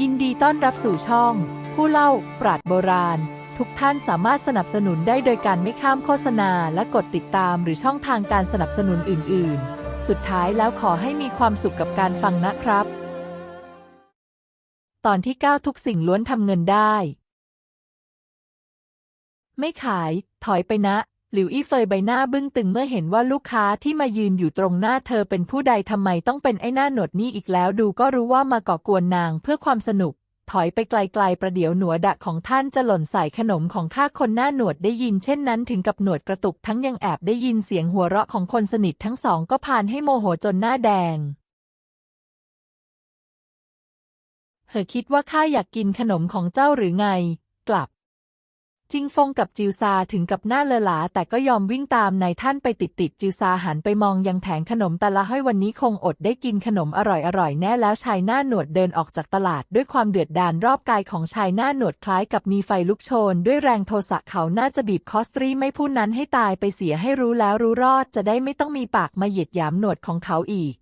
ยินดีต้อนรับสู่ช่อง ผู้เล่า ปราดโบราณ ทุกท่านสามารถสนับสนุนได้โดยการไม่ข้ามโฆษณาและกดติดตามหรือช่องทางการสนับสนุนอื่น ๆ สุดท้ายแล้วขอให้มีความสุขกับการฟังนะครับ ตอนที่ 9 ทุกสิ่งล้วนทำเงินได้ ไม่ขาย ถอยไปนะ หลิวอี้เฟยใบหน้าบึ้งตึงเมื่อเห็นว่าลูกค้าที่มายืนอยู่ตรงหน้าเธอเป็นผู้ใดทำไมต้องเป็นไอ้หน้าหนวดนี่อีกแล้ว ดูก็รู้ว่ามาก่อกวนนางเพื่อความสนุก ถอยไปไกลๆประเดี๋ยวหนวดะของท่านจะหล่นใส่ขนมของข้าคนหน้าหนวดได้ยินเช่นนั้นถึงกับหนวดกระตุกทั้งยังแอบได้ยินเสียงหัวเราะของคนสนิททั้งสองก็พานให้โมโหจนหน้าแดงเหอคิดว่าข้าอยากกินขนมของเจ้าหรือไง กลับ จิงฟงกับจิวซาถึงกับหน้าเลอหลา แต่ก็ยอมวิ่งตามนายท่านไปติดติดจิวซาหันไปมองยังแผงขนมแต่ละห้อยวันนี้คงอดได้กินขนมอร่อยๆแน่แล้วชายหน้าหนวดเดินออกจากตลาดด้วยความเดือดดาลรอบกายของชายหน้าหนวดคล้ายกับมีไฟลุกโชน ด้วยแรงโทสะเขาน่าจะบีบคอสตรีไม่ผู้นั้นให้ตายไปเสียให้รู้แล้วรู้รอดจะได้ไม่ต้องมีปากมาเหยียดหยามหนวดของเขาอีก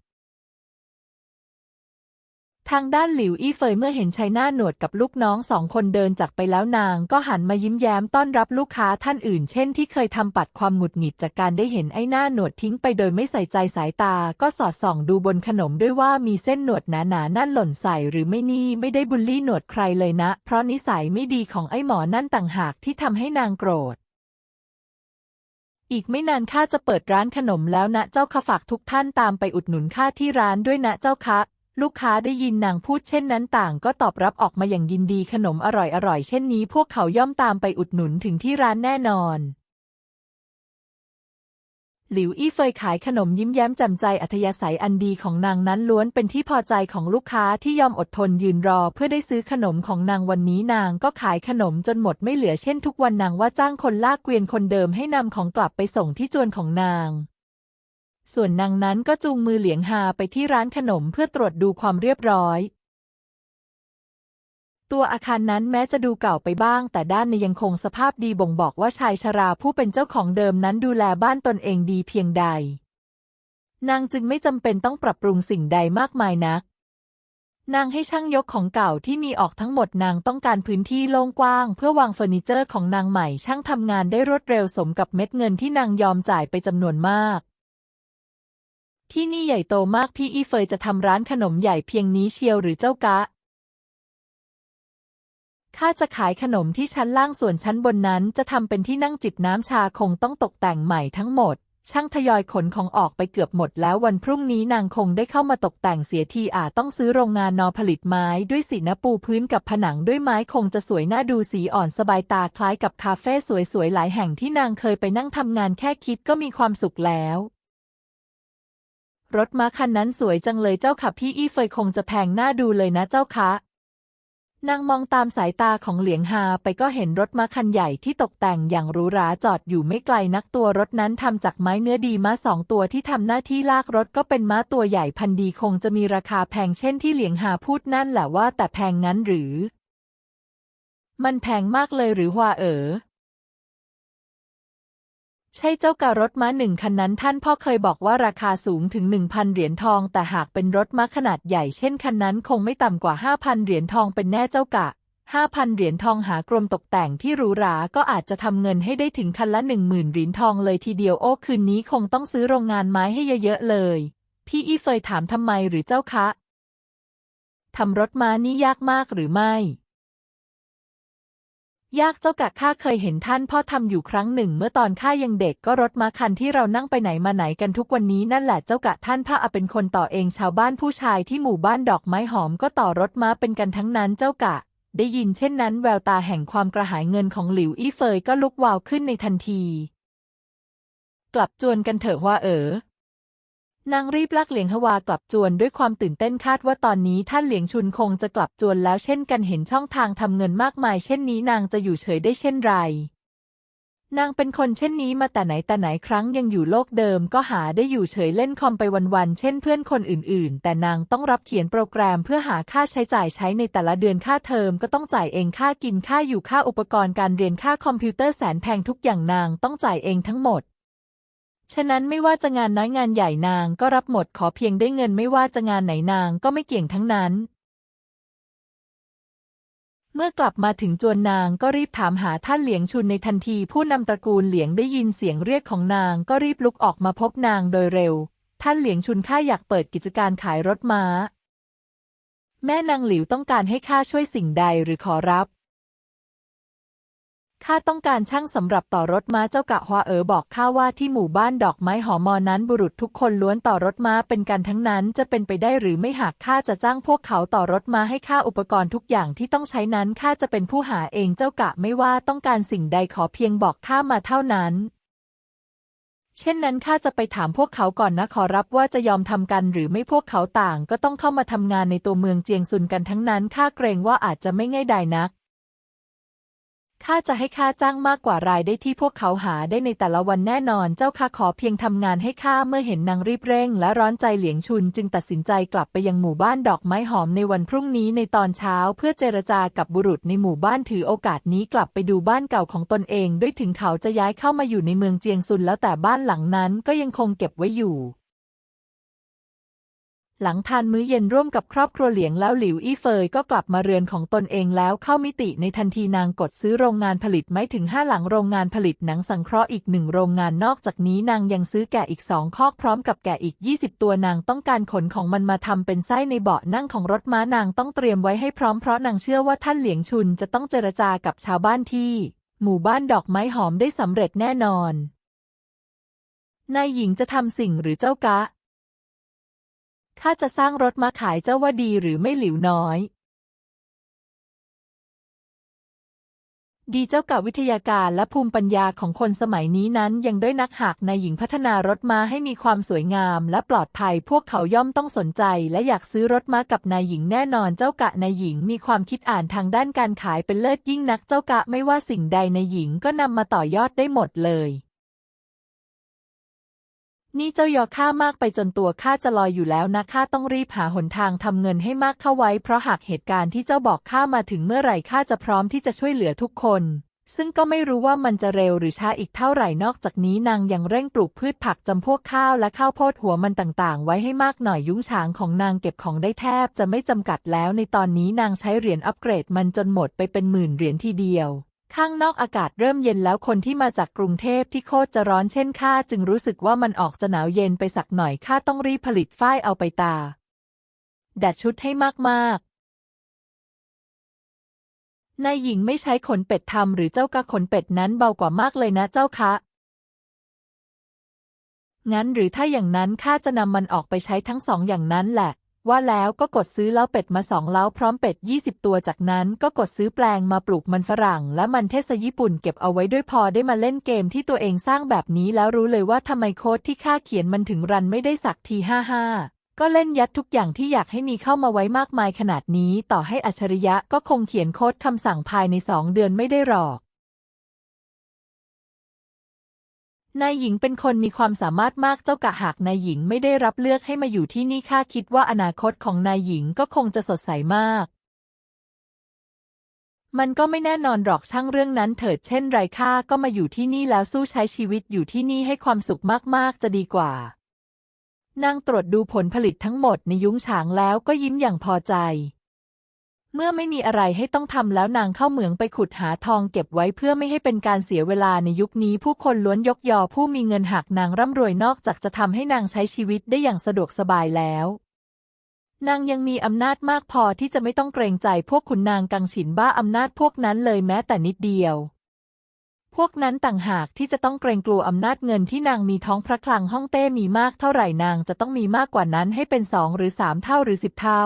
ทางด้านหลิวอี้เฟยเมื่อเห็นชายหน้าหนวดกับลูกน้องสองคนเดินจากไปแล้วนาง ก็หันมายิ้มแย้มต้อนรับลูกค้าท่านอื่น เช่นที่เคยทำปัดความหงุดหงิดจากการได้เห็นไอ้หน้าหนวดทิ้งไปโดยไม่ใส่ใจสายตา ก็สอดส่องดูบนขนมด้วยว่ามีเส้นหนวดหนาๆนั่นหล่นใส่หรือไม่นี่ไม่ได้บูลลี่หนวดใครเลยนะ เพราะนิสัยไม่ดีของไอ้หมอนั่นต่างหากที่ทำให้นางโกรธอีกไม่นานข้าจะเปิดร้านขนมแล้วนะเจ้าค่ะฝากทุกท่านตามไปอุดหนุนข้าที่ร้านด้วยนะเจ้าคะ ลูกค้าได้ยินนางพูดเช่นนั้นต่างก็ตอบรับออกมาอย่างยินดีขนมอร่อยๆ เช่นนี้พวกเขาย่อมตามไปอุดหนุนถึงที่ร้านแน่นอน หลิวอี้เฟยขายขนมยิ้มแย้มแจ่มใจอัธยาศัยอันดีของนางนั้นล้วนเป็นที่พอใจของลูกค้าที่ยอมอดทนยืนรอเพื่อได้ซื้อขนมของนางวันนี้นางก็ขายขนมจนหมดไม่เหลือเช่นทุกวันนางว่าจ้างคนลากเกวียนคนเดิมให้นำของกลับไปส่งที่จวนของนาง ส่วนนางนั้นก็จูงมือเหลียงฮาไปที่ร้านขนมเพื่อตรวจดูความเรียบร้อย ตัวอาคารนั้นแม้จะดูเก่าไปบ้าง แต่ด้านในยังคงสภาพดีบ่งบอกว่าชายชราผู้เป็นเจ้าของเดิมนั้นดูแลบ้านตนเองดีเพียงใด นางจึงไม่จำเป็นต้องปรับปรุงสิ่งใดมากมายนัก นางให้ช่างยกของเก่าที่มีออกทั้งหมดนางต้องการพื้นที่โล่งกว้าง เพื่อวางเฟอร์นิเจอร์ของนางใหม่ช่างทำงานได้รวดเร็วสมกับเม็ดเงินที่นางยอมจ่ายไปจำนวนมาก ที่นี่ใหญ่โตมากพี่อีเฟยจะทำร้านขนมใหญ่เพียงนี้เชียวหรือเจ้ากะ ข้าจะขายขนมที่ชั้นล่างส่วนชั้นบนนั้น จะทำเป็นที่นั่งจิบน้ำชาคงต้องตกแต่งใหม่ทั้งหมด ช่างทยอยขนของออกไปเกือบหมดแล้ววันพรุ่งนี้นางคงได้เข้ามาตกแต่งเสียทีอาจต้องซื้อโรงงานนอผลิตไม้ด้วยสีนะปูพื้นกับผนังด้วยไม้คงจะสวยน่าดูสีอ่อนสบายตาคล้ายกับคาเฟ่สวยๆหลายแห่งที่นางเคยไปนั่งทำงานแค่คิดก็มีความสุขแล้ว รถม้าคันนั้นสวยจังเลยเจ้าค่ะพี่อี้เฟยคงจะแพงน่าดูเลยนะเจ้าคะนางมองตามสายตาของเหลียงฮาไปก็เห็นรถม้าคันใหญ่ที่ตกแต่งอย่างหรูหราจอดอยู่ไม่ไกลนักตัวรถนั้นทำจากไม้เนื้อดีม้าสองตัวที่ทำหน้าที่ลากรถก็เป็นม้าตัวใหญ่พันธุ์ดีคงจะมีราคาแพงเช่นที่เหลียงฮาพูดนั่นแหละว่าแต่แพงงั้นหรือ มันแพงมากเลยหรือว่าเออ ใช่เจ้าการถม้าหนึ่งคันนั้นท่านพ่อเคยบอกว่าราคาสูงถึงหนึ่งพันเหรียญทอง แต่หากเป็นรถม้าขนาดใหญ่เช่นคันนั้นคงไม่ต่ำกว่าห้าพันเหรียญทองเป็นแน่เจ้ากะห้าพันเหรียญทองหากรมตกแต่งที่หรูหรา ก็อาจจะทำเงินให้ได้ถึงคันละหนึ่งหมื่นเหรียญทองเลยทีเดียวโอ้คืนนี้คงต้องซื้อโรงงานไม้ให้เยอะๆเลย พี่อี้เฟยถามทำไมหรือเจ้าคะทำรถม้านี่ยากมากหรือไม่ ยากเจ้ากะข้าเคยเห็นท่านพ่อทำอยู่ครั้งหนึ่ง เมื่อตอนข้ายังเด็กก็รถม้าคันที่เรานั่งไปไหนมาไหนกันทุกวันนี้นั่นแหละเจ้ากะท่านพ่ออาเป็นคนต่อเองชาวบ้านผู้ชายที่หมู่บ้านดอกไม้หอมก็ต่อรถม้าเป็นกันทั้งนั้นเจ้ากะ ได้ยินเช่นนั้น แววตาแห่งความกระหายเงินของหลิวอี้เฟยก็ลุกวาวขึ้นในทันที กลับจวนกันเถอะว่าเออ นางรีบลักเหลียงฮวากลับจวนด้วยความตื่นเต้นคาดว่าตอนนี้ท่านเหลียงชุนคงจะกลับจวนแล้วเช่นกันเห็นช่องทางทำเงินมากมายเช่นนี้นางจะอยู่เฉยได้เช่นไร นางเป็นคนเช่นนี้มาแต่ไหนแต่ไหนครั้งยังอยู่โลกเดิมก็หาได้อยู่เฉยเล่นคอมไปวันๆเช่นเพื่อนคนอื่นๆ แต่นางต้องรับเขียนโปรแกรมเพื่อหาค่าใช้จ่ายใช้ในแต่ละเดือนค่าเทอมก็ต้องจ่ายเองค่ากินค่าอยู่ค่าอุปกรณ์การเรียนค่าคอมพิวเตอร์แสนแพงทุกอย่างนางต้องจ่ายเองทั้งหมด ฉะนั้นไม่ว่าจะงานน้อยงานใหญ่นางก็รับหมดขอเพียงได้เงินไม่ว่าจะงานไหนนางก็ไม่เกี่ยงทั้งนั้น เมื่อกลับมาถึงจวนนางก็รีบถามหาท่านเหลียงชุนในทันที ผู้นำตระกูลเหลียงได้ยินเสียงเรียกของนางก็รีบลุกออกมาพบนางโดยเร็ว ท่านเหลียงชุนข้าอยากเปิดกิจการขายรถม้า แม่นางหลิวต้องการให้ข้าช่วยสิ่งใดหรือขอรับ ข้าต้องการช่างสำหรับต่อรถม้าเจ้ากะฮวาเอ๋อบอกข้าว่าที่หมู่บ้านดอกไม้หอมอนั้นบุรุษทุกคนล้วนต่อรถม้าเป็นกันทั้งนั้นจะเป็นไปได้หรือไม่หากข้าจะจ้างพวกเขาต่อรถม้าให้ข้าอุปกรณ์ทุกอย่างที่ต้องใช้นั้นข้าจะเป็นผู้หาเองเจ้ากะไม่ว่าต้องการสิ่งใดขอเพียงบอกข้ามาเท่านั้น เช่นนั้นข้าจะไปถามพวกเขาก่อนนะขอรับว่าจะยอมทำกันหรือไม่พวกเขาต่าง ก็ต้องเข้ามาทำงานในตัวเมืองเจียงซุนกันทั้งนั้นข้าเกรงว่าอาจจะไม่ง่ายดายนัก ข้าจะให้ค่าจ้างมากกว่ารายได้ที่พวกเขาหาได้ในแต่ละวันแน่นอน เจ้าข้าขอเพียงทำงานให้ข้าเมื่อเห็นนางรีบเร่ง และร้อนใจเหลียงชุนจึงตัดสินใจกลับไปยังหมู่บ้านดอกไม้หอมในวันพรุ่งนี้ในตอนเช้าเพื่อเจรจากับบุรุษในหมู่บ้านถือโอกาสนี้กลับไปดูบ้านเก่าของตนเอง ด้วยถึงเขาจะย้ายเข้ามาอยู่ในเมืองเจียงซุนแล้วแต่บ้านหลังนั้นก็ยังคงเก็บไว้อยู่ หลังทานมื้อเย็นร่วมกับครอบครัวเหลียงแล้วหลิวอี้เฟยก็กลับมาเรือนของตนเองแล้วเข้ามิติในทันทีนางกดซื้อโรงงานผลิตไม้ถึงห้าหลังโรงงานผลิตหนังสังเคราะห์อีกหนึ่งโรงงานนอกจากนี้นางยังซื้อแกะอีกสองคอกพร้อมกับแกะอีก 20 ตัวนางต้องการขนของมันมาทำเป็นไส้ในเบาะนั่งของรถม้านางต้องเตรียมไว้ให้พร้อมเพราะนางเชื่อว่าท่านเหลียงชุนจะต้องเจรจากับชาวบ้านที่ หมู่บ้านดอกไม้หอมได้สำเร็จแน่นอนนายหญิงจะทำสิ่งหรือเจ้ากะ ข้าจะสร้างรถมาขายเจ้าว่าดีหรือไม่หลิวน้อย ดีเจ้ากับวิทยาการและภูมิปัญญาของคนสมัยนี้นั้นยังด้วยนักหากนายหญิงพัฒนารถม้าให้มีความสวยงามและปลอดภัย พวกเขาย่อมต้องสนใจ และอยากซื้อรถม้ากับนายหญิงแน่นอนเจ้ากะนายหญิงมีความคิดอ่านทางด้านการขายเป็นเลิศยิ่งนักเจ้ากะไม่ว่าสิ่งใดนายหญิงก็นำมาต่อยอดได้หมดเลย นี่เจ้ายอข้ามากไปจนตัวข้าจะลอยอยู่แล้วนะข้าต้องรีบหาหนทางทำเงินให้มากเข้าไว้ เพราะหากเหตุการณ์ที่เจ้าบอกข้ามาถึงเมื่อไหร่ข้าจะพร้อมที่จะช่วยเหลือทุกคน ซึ่งก็ไม่รู้ว่ามันจะเร็วหรือช้าอีกเท่าไหร่นอกจากนี้นางยังเร่งปลูกพืชผักจำพวกข้าวและข้าวโพดหัวมันต่างๆ ไว้ให้มากหน่อยยุ้งฉางของนางเก็บของได้แทบจะไม่จำกัดแล้วในตอนนี้นางใช้เหรียญอัปเกรดมันจนหมดไปเป็นหมื่นเหรียญทีเดียว ข้างนอกอากาศเริ่มเย็นแล้วคนที่มาจากกรุงเทพที่โคตรจะร้อนเช่นข้าจึงรู้สึกว่ามันออกจะหนาวเย็นไปสักหน่อยข้าต้องรีบผลิตฝ้ายเอาไปตา ดัดชุดให้มากๆ นายหญิงไม่ใช้ขนเป็ดทำหรือเจ้ากะขนเป็ดนั้นเบากว่ามากเลยนะเจ้าคะ งั้นหรือถ้าอย่างนั้นข้าจะนำมันออกไปใช้ทั้งสองอย่างนั้นแหละ ว่าแล้วก็กดซื้อเล้าเป็ดมาสองเล้าพร้อมเป็ด 20 ตัวจากนั้นก็กดซื้อแปลงมาปลูกมันฝรั่ง และมันเทศญี่ปุ่นเก็บเอาไว้ด้วยพอได้มาเล่นเกมที่ตัวเองสร้างแบบนี้แล้วรู้เลยว่าทำไมโค้ดที่ข้าเขียนมันถึงรันไม่ได้สักทีห้าห้าก็เล่นยัดทุกอย่างที่อยากให้มีเข้ามาไว้มากมายขนาดนี้ ต่อให้อัจฉริยะก็คงเขียนโค้ดคำสั่งภายในสองเดือนไม่ได้หรอก นายหญิงเป็นคนมีความสามารถมากเจ้ากะหากนายหญิงไม่ได้รับเลือกให้มาอยู่ที่นี่ข้าคิดว่าอนาคตของนายหญิงก็คงจะสดใสมาก มันก็ไม่แน่นอนหรอกช่างเรื่องนั้นเถิดเช่นไรข้าก็มาอยู่ที่นี่แล้วสู้ใช้ชีวิตอยู่ที่นี่ให้ความสุขมากๆจะดีกว่านางตรวจดูผลผลิตทั้งหมดในยุ้งฉางแล้วก็ยิ้มอย่างพอใจ เมื่อไม่มีอะไรให้ต้องทำแล้วนางเข้าเหมืองไปขุดหาทองเก็บไว้เพื่อไม่ให้เป็นการเสียเวลาในยุคนี้ ผู้คนล้วนยกยอผู้มีเงินหากนางร่ำรวยนอกจากจะทำให้นางใช้ชีวิตได้อย่างสะดวกสบายแล้ว นางยังมีอำนาจมากพอที่จะไม่ต้องเกรงใจพวกขุนนางกังฉินบ้าอำนาจพวกนั้นเลยแม้แต่นิดเดียวพวกนั้นต่างหากที่จะต้องเกรงกลัวอำนาจเงินที่นางมีท้องพระคลังห้องเต้มีมากเท่าไหร่นางจะต้องมีมากกว่านั้นให้เป็นสองหรือสามเท่าหรือสิบเท่า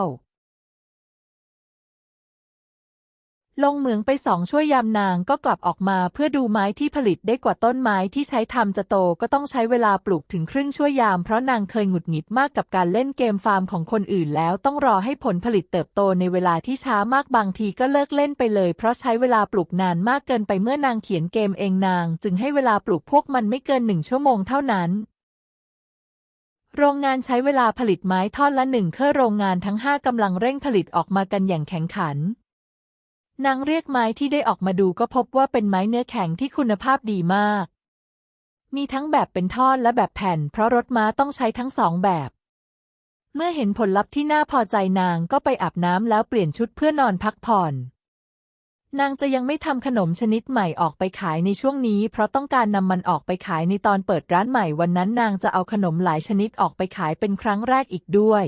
ลงเหมืองไปสองช่วยยามนางก็กลับออกมาเพื่อดูไม้ที่ผลิตได้กว่าต้นไม้ที่ใช้ทำจะโตก็ต้องใช้เวลาปลูกถึงครึ่งช่วยยามเพราะนางเคยหงุดหงิดมากกับการเล่นเกมฟาร์มของคนอื่นแล้วต้องรอให้ผลผลิตเติบโตในเวลาที่ช้ามากบางทีก็เลิกเล่นไปเลย เพราะใช้เวลาปลูกนานมากเกินไปเมื่อนางเขียนเกมเองนาง จึงให้เวลาปลูกพวกมันไม่เกินหนึ่งชั่วโมงเท่านั้นโรงงานใช้เวลาผลิตไม้ท่อนละหนึ่งเครื่องโรงงานทั้งห้ากำลังเร่งผลิตออกมากันอย่างแข็งขัน นางเรียกไม้ที่ได้ออกมาดูก็พบว่าเป็นไม้เนื้อแข็งที่คุณภาพดีมาก มีทั้งแบบเป็นท่อนและแบบแผ่น เพราะรถม้าต้องใช้ทั้งสองแบบ เมื่อเห็นผลลัพธ์ที่น่าพอใจนางก็ไปอาบน้ำแล้วเปลี่ยนชุดเพื่อนอนพักผ่อน นางจะยังไม่ทำขนมชนิดใหม่ออกไปขายในช่วงนี้ เพราะต้องการนำมันออกไปขายในตอนเปิดร้านใหม่วันนั้นนางจะเอาขนมหลายชนิดออกไปขายเป็นครั้งแรกอีกด้วย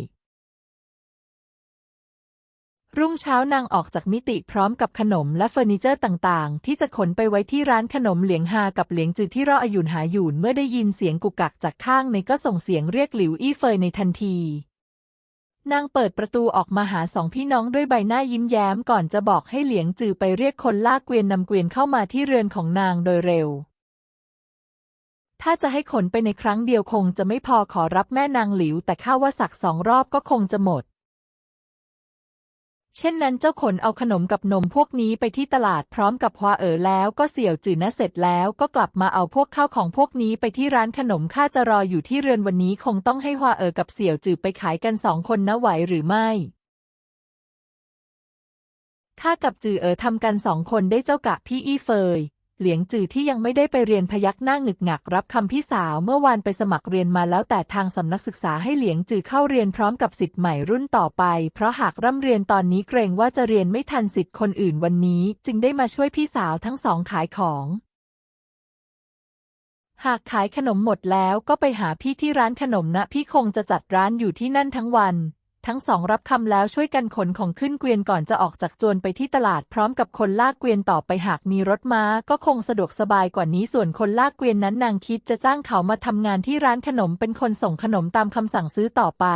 รุ่งเช้านางออกจากมิติพร้อมกับขนมและเฟอร์นิเจอร์ต่างๆ ที่จะขนไปไว้ที่ร้านขนมเหลียงฮากับเหลียงจือที่รออายุนหายุนเมื่อได้ยินเสียงกุกกักจากข้างในก็ส่งเสียงเรียกหลิวอี้เฟยในทันที นางเปิดประตูออกมาหาสองพี่น้องด้วยใบหน้ายิ้มแย้มก่อนจะบอกให้เหลียงจือไปเรียกคนลากเกวียนนำเกวียนเข้ามาที่เรือนของนางโดยเร็วถ้าจะให้ขนไปในครั้งเดียวคงจะไม่พอขอรับแม่นางหลิว แต่ข้าว่าสักสองรอบก็คงจะหมด เช่นนั้นเจ้าขนเอาขนมกับนมพวกนี้ไปที่ตลาดพร้อมกับฮวาเอ๋อแล้วก็เสี่ยวจือนะเสร็จแล้วก็กลับมาเอาพวกข้าวของพวกนี้ไปที่ร้านขนมข้าจะรออยู่ที่เรือนวันนี้คงต้องให้ฮวาเอ๋อกับเสี่ยวจือไปขายกันสองคนนะไหวหรือไม่ข้ากับจือเอ๋อทำกันสองคนได้เจ้ากะพี่อี้เฟย เหลียงจือที่ยังไม่ได้ไปเรียนพยักหน้าหงึกหงักรับคำพี่สาวเมื่อวานไปสมัครเรียนมาแล้วแต่ทางสำนักศึกษาให้เหลียงจือเข้าเรียนพร้อมกับสิทธิ์ใหม่รุ่นต่อไป เพราะหากร่ำเรียนตอนนี้เกรงว่าจะเรียนไม่ทันสิทธิ์คนอื่นวันนี้ จึงได้มาช่วยพี่สาวทั้งสองขายของ หากขายขนมหมดแล้วก็ไปหาพี่ที่ร้านขนมนะพี่คงจะจัดร้านอยู่ที่นั่นทั้งวัน ทั้งสองรับคำแล้วช่วยกันขนของขึ้นเกวียนก่อนจะออกจากจวนไปที่ตลาดพร้อมกับคนลากเกวียนต่อไปหากมีรถม้า ก็คงสะดวกสบายกว่านี้ส่วนคนลากเกวียนนั้นนางคิดจะจ้างเขามาทำงานที่ร้านขนมเป็นคนส่งขนมตามคำสั่งซื้อต่อไป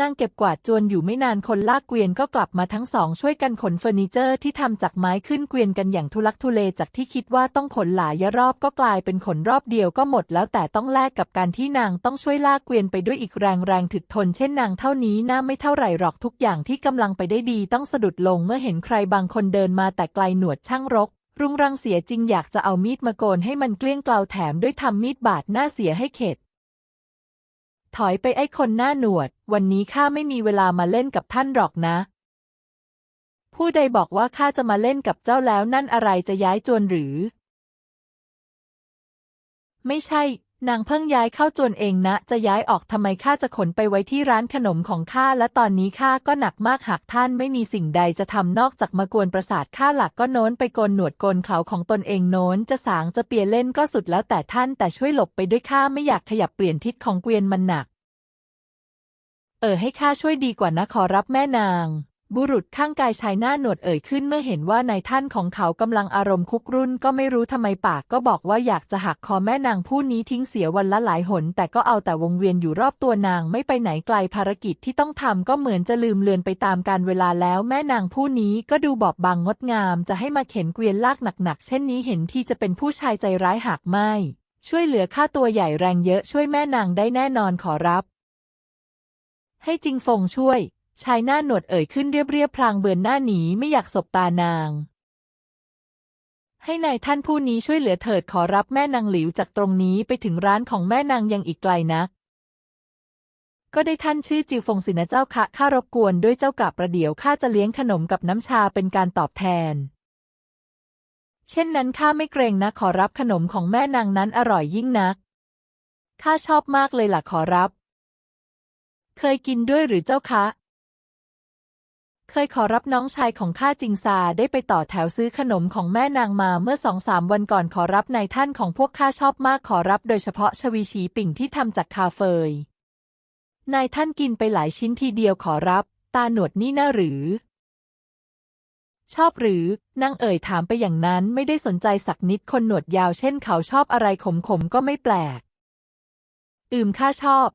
นางเก็บกวาดจวนอยู่ไม่นานคนลากเกวียนก็กลับมาทั้งสองช่วยกันขนเฟอร์นิเจอร์ที่ทำจากไม้ขึ้นเกวียนกันอย่างทุลักทุเลจากที่คิดว่าต้องขนหลายรอบก็กลายเป็นขนรอบเดียวก็หมดแล้วแต่ต้องแลกกับการที่นางต้องช่วยลากเกวียนไปด้วยอีกแรงแรงถึกทนเช่นนางเท่านี้น่าไม่เท่าไหร่หรอกทุกอย่างที่กำลังไปได้ดีต้องสะดุดลงเมื่อเห็นใครบางคนเดินมาแต่ไกลหนวดช่างรกรุงรังเสียจริงอยากจะเอามีดมาโกนให้มันเกลี้ยงเกลาแถมด้วยทำมีดบาดหน้าเสียให้เข็ด ถอยไปไอ้คนหน้าหนวด วันนี้ข้าไม่มีเวลามาเล่นกับท่านหรอกนะ ผู้ใดบอกว่าข้าจะมาเล่นกับเจ้าแล้วนั่นอะไรจะย้ายจวนหรือ ไม่ใช่ นางเพิ่งย้ายเข้าจวนเองนะ จะย้ายออกทำไมข้าจะขนไปไว้ที่ร้านขนมของข้าและตอนนี้ข้าก็หนักมากหากท่านไม่มีสิ่งใดจะทำนอกจากมากวนประสาทข้าหลักก็โน้นไปโกนหนวดโกนเขาของตนเองโน้น จะสางจะเปียเล่นก็สุดแล้วแต่ท่านแต่ช่วยหลบไปด้วยข้าไม่อยากขยับเปลี่ยนทิศของเกวียนมันหนัก เออให้ข้าช่วยดีกว่านะขอรับแม่นาง บุรุษข้างกายชายหน้าหนวดเอ่ยขึ้นเมื่อเห็นว่านายท่านของเขากำลังอารมณ์คุกรุ่นก็ไม่รู้ทำไมปากก็บอกว่าอยากจะหักคอแม่นางผู้นี้ทิ้งเสียวันละหลายหน แต่ก็เอาแต่วงเวียนอยู่รอบตัวนางไม่ไปไหนไกลภารกิจที่ต้องทำก็เหมือนจะลืมเลือนไปตามการเวลาแล้วแม่นางผู้นี้ก็ดูบอบบางงดงาม จะให้มาเข็นเกวียนลากหนักๆเช่นนี้เห็นที่จะเป็นผู้ชายใจร้ายหากไม่ ช่วยเหลือค่าตัวใหญ่แรงเยอะช่วยแม่นางได้แน่นอนขอรับ ให้จิงฟงช่วย ชายหน้าหนวดเอ่ยขึ้นเรียบๆพลางเบือนหน้าหนีไม่อยากสบตานาง ให้นายท่านผู้นี้ช่วยเหลือเถิดขอรับแม่นางหลิวจากตรงนี้ไปถึงร้านของแม่นางยังอีกไกลนัก ก็ได้ท่านชื่อจิวฟงสินะเจ้าคะข้ารบกวนด้วยเจ้ากะประเดี๋ยวข้าจะเลี้ยงขนมกับน้ำชาเป็นการตอบแทน เช่นนั้นข้าไม่เกรงนะขอรับขนมของแม่นางนั้นอร่อยยิ่งนักข้าชอบมากเลยล่ะขอรับ เคยกินด้วยหรือเจ้าคะ เคยขอรับน้องชายของข้าจิงซาได้ไปต่อแถวซื้อขนมของแม่นางมาเมื่อสองสามวันก่อนขอรับนายท่านของพวกข้าชอบมากขอรับโดยเฉพาะชวีชีปิ่งที่ทำจากคาเฟย นายท่านกินไปหลายชิ้นทีเดียวขอรับ ตาหนวดนี่น่าหรือ ชอบหรือนางเอ่ยถามไปอย่างนั้นไม่ได้สนใจสักนิดคนหนวดยาวเช่นเขาชอบอะไรขมๆก็ไม่แปลก อืมข้าชอบ